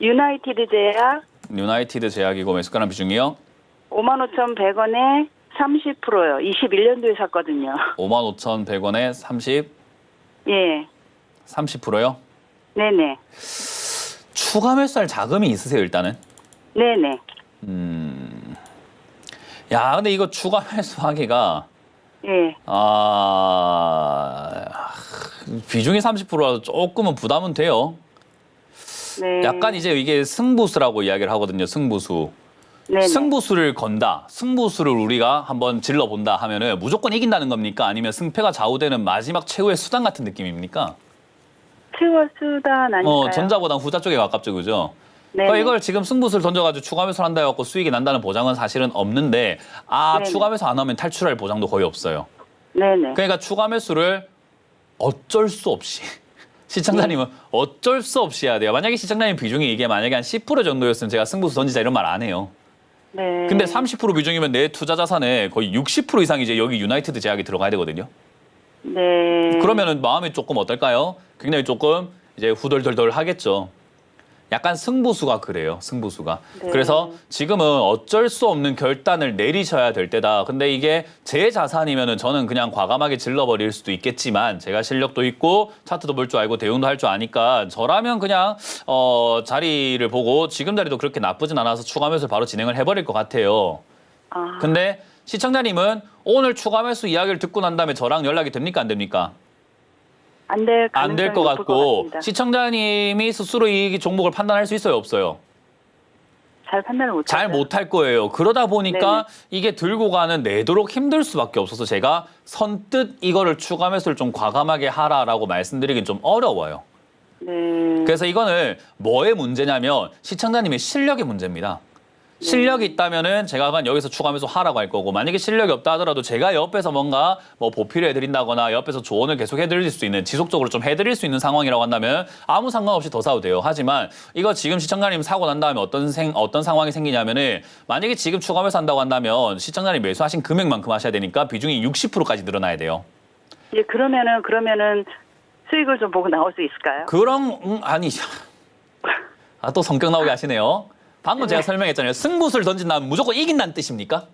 유나이티드 제약 유나이티드 제약이고 매수가랑 비중이요? 55,100원에 30%요. 21년도에 샀거든요. 55,100원에 30, 예. 30%요? 네네. 추가 매수할 자금이 있으세요, 일단은? 네네. 야, 근데 이거 추가 매수하기가 예. 아 비중이 30%라서 조금은 부담은 돼요. 네. 약간 이제 이게 승부수라고 이야기를 하거든요. 승부수. 네네. 승부수를 건다. 승부수를 우리가 한번 질러 본다 하면은 무조건 이긴다는 겁니까? 아니면 승패가 좌우되는 마지막 최후의 수단 같은 느낌입니까? 최고 수단 아닐까요? 어, 전자보단 후자 쪽에 가깝죠, 그죠? 네네. 그러니까 이걸 지금 승부수를 던져가지고 추가 매수를 한다 해갖고 수익이 난다는 보장은 사실은 없는데 아 네네. 추가 매수 안 하면 탈출할 보장도 거의 없어요. 네네. 그러니까 추가 매수를 어쩔 수 없이 시청자님은 어쩔 수 없이 해야 돼요. 만약에 시청자님 비중이 이게 만약에 한 10% 정도였으면 제가 승부수 던지자 이런 말 안 해요. 네. 근데 30% 비중이면 내 투자 자산의 거의 60% 이상이 이제 여기 유나이티드 제약이 들어가야 되거든요. 네. 그러면은 마음이 조금 어떨까요? 굉장히 조금 이제 후덜덜덜 하겠죠. 약간 승부수가 그래요. 승부수가. 네. 그래서 지금은 어쩔 수 없는 결단을 내리셔야 될 때다. 근데 이게 제 자산이면은 저는 그냥 과감하게 질러버릴 수도 있겠지만 제가 실력도 있고 차트도 볼 줄 알고 대응도 할 줄 아니까 저라면 그냥 어 자리를 보고 지금 자리도 그렇게 나쁘진 않아서 추가 매수 바로 진행을 해버릴 것 같아요. 아, 근데 시청자님은 오늘 추가 매수 이야기를 듣고 난 다음에 저랑 연락이 됩니까 안 됩니까? 안될 안될 것 같고. 시청자님이 스스로 이 종목을 판단할 수 있어요 없어요? 잘 판단을 못. 잘 못 할 거예요. 그러다 보니까 이게 들고 가는 내도록 힘들 수밖에 없어서 제가 선뜻 이거를 추가 매수를 좀 과감하게 하라라고 말씀드리긴 좀 어려워요. 네. 그래서 이거는 뭐의 문제냐면 시청자님의 실력의 문제입니다. 실력이 있다면은 제가 만 여기서 추가하면서 하라고 할 거고 만약에 실력이 없다 하더라도 제가 옆에서 뭔가 뭐 보필을 해드린다거나 옆에서 조언을 계속 해드릴 수 있는 지속적으로 좀 해드릴 수 있는 상황이라고 한다면 아무 상관없이 더 사도 돼요. 하지만 이거 지금 시청자님 사고 난 다음에 어떤 생 어떤 상황이 생기냐면은 만약에 지금 추가하면서 한다고 한다면 시청자님 매수하신 금액만큼 하셔야 되니까 비중이 60%까지 늘어나야 돼요. 예, 그러면은 그러면은 수익을 좀 보고 나올 수 있을까요? 그런 음, 아니 아 또 성격 나오게 하시네요. 방금 제가 설명했잖아요. 승부수를 던진다면 무조건 이긴다는 뜻입니까?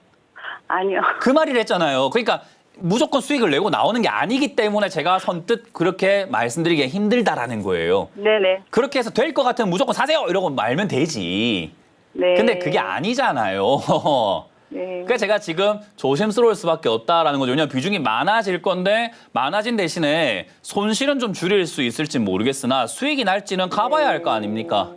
아니요. 그 말을 했잖아요. 그러니까 무조건 수익을 내고 나오는 게 아니기 때문에 제가 선뜻 그렇게 말씀드리기 힘들다라는 거예요. 네네. 그렇게 해서 될 것 같으면 무조건 사세요 이러고 말면 되지. 네. 근데 그게 아니잖아요. 네. 그러니까 제가 지금 조심스러울 수밖에 없다라는 거죠. 왜냐하면 비중이 많아질 건데 많아진 대신에 손실은 좀 줄일 수 있을지 모르겠으나 수익이 날지는 가봐야 할 거 아닙니까?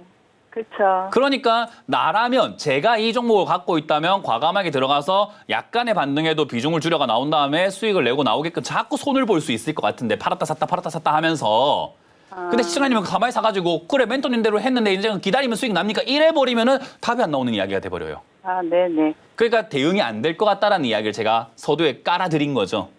그렇죠. 그러니까 나라면 제가 이 종목을 갖고 있다면 과감하게 들어가서 약간의 반등에도 비중을 줄여가 나온 다음에 수익을 내고 나오게끔 자꾸 손을 볼 수 있을 것 같은데 팔았다 샀다 팔았다 샀다 하면서 근데 시청자님은 가만히 사가지고 그래 멘토님 대로 했는데 이제 기다리면 수익 납니까? 이래 버리면은 답이 안 나오는 이야기가 돼버려요. 아, 네네. 그러니까 대응이 안 될 것 같다라는 이야기를 제가 서두에 깔아드린 거죠.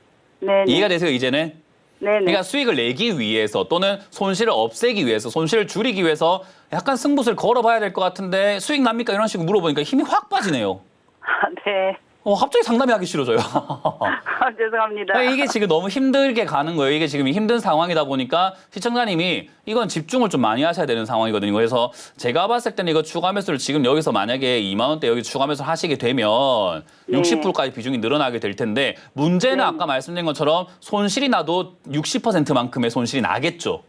네네. 이해가 되세요 이제는? 네네. 그러니까 수익을 내기 위해서 또는 손실을 없애기 위해서 손실을 줄이기 위해서 약간 승부수를 걸어봐야 될 것 같은데 수익 납니까 이런 식으로 물어보니까 힘이 확 빠지네요. 아, 네. 어, 갑자기 상담이 하기 싫어져요. 아, 죄송합니다. 그러니까 이게 지금 너무 힘들게 가는 거예요. 이게 지금 힘든 상황이다 보니까 시청자님이 이건 집중을 좀 많이 하셔야 되는 상황이거든요. 그래서 제가 봤을 때는 이거 추가 매수를 지금 여기서 만약에 2만 원대 여기 추가 매수를 하시게 되면 네. 60%까지 비중이 늘어나게 될 텐데 문제는 네. 아까 말씀드린 것처럼 손실이 나도 60%만큼의 손실이 나겠죠.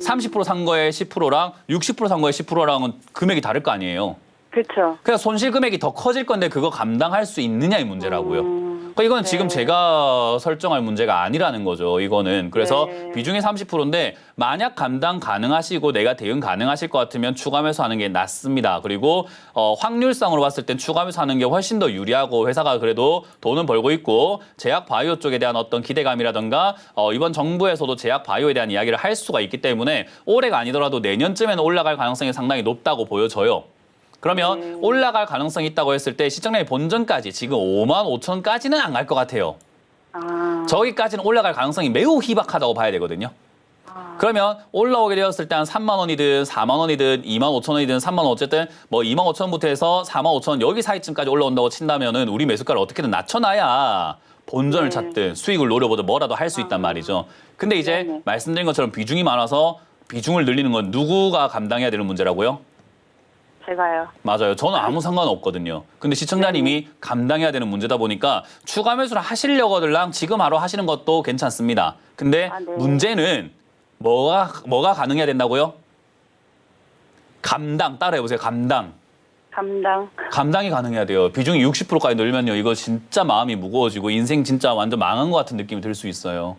30%산 거에 10%랑 60%산 거에 10%랑은 금액이 다를 거 아니에요. 그렇죠. 그래서 손실 금액이 더 커질 건데 그거 감당할 수 있느냐의 문제라고요. 음, 그러니까 이건 네. 지금 제가 설정할 문제가 아니라는 거죠. 이거는 그래서 네. 비중이 30%인데 만약 감당 가능하시고 내가 대응 가능하실 것 같으면 추가 매수하는 게 낫습니다. 그리고 어, 확률상으로 봤을 땐 추가 매수하는 게 훨씬 더 유리하고 회사가 그래도 돈은 벌고 있고 제약 바이오 쪽에 대한 어떤 기대감이라든가 어, 이번 정부에서도 제약 바이오에 대한 이야기를 할 수가 있기 때문에 올해가 아니더라도 내년쯤에는 올라갈 가능성이 상당히 높다고 보여져요. 그러면 음. 올라갈 가능성이 있다고 했을 때 시장량의 본전까지 지금 5만 5천까지는 안 갈 것 같아요. 아, 저기까지는 올라갈 가능성이 매우 희박하다고 봐야 되거든요. 아, 그러면 올라오게 되었을 때 한 3만 원이든 4만 원이든 2만 5천 원이든 3만 원 어쨌든 뭐 2만 5천 원부터 해서 4만 5천 원 여기 사이쯤까지 올라온다고 친다면은 우리 매수가를 어떻게든 낮춰놔야 본전을 네. 찾든 수익을 노려보든 뭐라도 할 수 있단 말이죠. 근데 이제 네네. 말씀드린 것처럼 비중이 많아서 비중을 늘리는 건 누구가 감당해야 되는 문제라고요? 제가요. 맞아요. 저는 아무 상관 없거든요. 근데 시청자님이 감당해야 되는 문제다 보니까 추가 매수를 하시려고들랑 지금 바로 하시는 것도 괜찮습니다. 근데 아, 네. 문제는 뭐가 뭐가 가능해야 된다고요? 감당 따라해 보세요. 감당. 감당. 감당이 가능해야 돼요. 비중이 60%까지 늘면요. 이거 진짜 마음이 무거워지고 인생 진짜 완전 망한 것 같은 느낌이 들 수 있어요.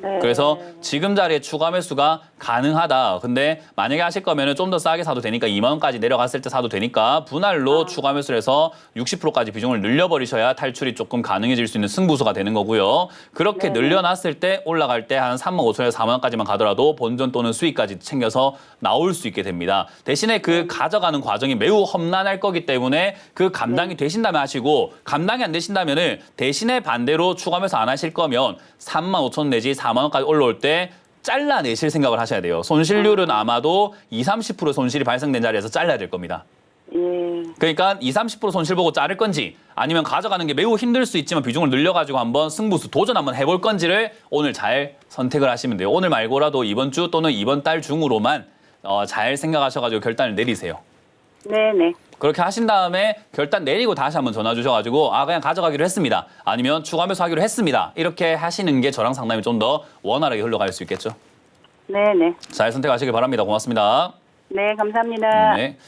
네. 그래서 지금 자리에 추가 매수가 가능하다. 근데 만약에 하실 거면은 좀 더 싸게 사도 되니까 2만 원까지 내려갔을 때 사도 되니까 분할로 추가 매수를 해서 60%까지 비중을 늘려버리셔야 탈출이 조금 가능해질 수 있는 승부수가 되는 거고요. 그렇게 네. 늘려놨을 때 올라갈 때 한 3만 5천에서 4만 원까지만 가더라도 본전 또는 수익까지 챙겨서 나올 수 있게 됩니다. 대신에 그 가져가는 과정이 매우 험난할 거기 때문에 그 감당이 되신다면 하시고 감당이 안 되신다면은 대신에 반대로 추가 매수 안 하실 거면 3만 5천 내지 4만 원까지 올라올 때 잘라내실 생각을 하셔야 돼요. 손실률은 아마도 2, 30% 손실이 발생된 자리에서 잘라야 될 겁니다. 예. 그러니까 2, 30% 손실 보고 자를 건지 아니면 가져가는 게 매우 힘들 수 있지만 비중을 늘려가지고 한번 승부수 도전 한번 해볼 건지를 오늘 잘 선택을 하시면 돼요. 오늘 말고라도 이번 주 또는 이번 달 중으로만 어, 잘 생각하셔가지고 결단을 내리세요. 네네. 그렇게 하신 다음에 결단 내리고 다시 한번 전화 주셔가지고 아 그냥 가져가기로 했습니다. 아니면 추가 매수하기로 했습니다. 이렇게 하시는 게 저랑 상담이 좀 더 원활하게 흘러갈 수 있겠죠. 네네. 잘 선택하시길 바랍니다. 고맙습니다. 네, 감사합니다. 네.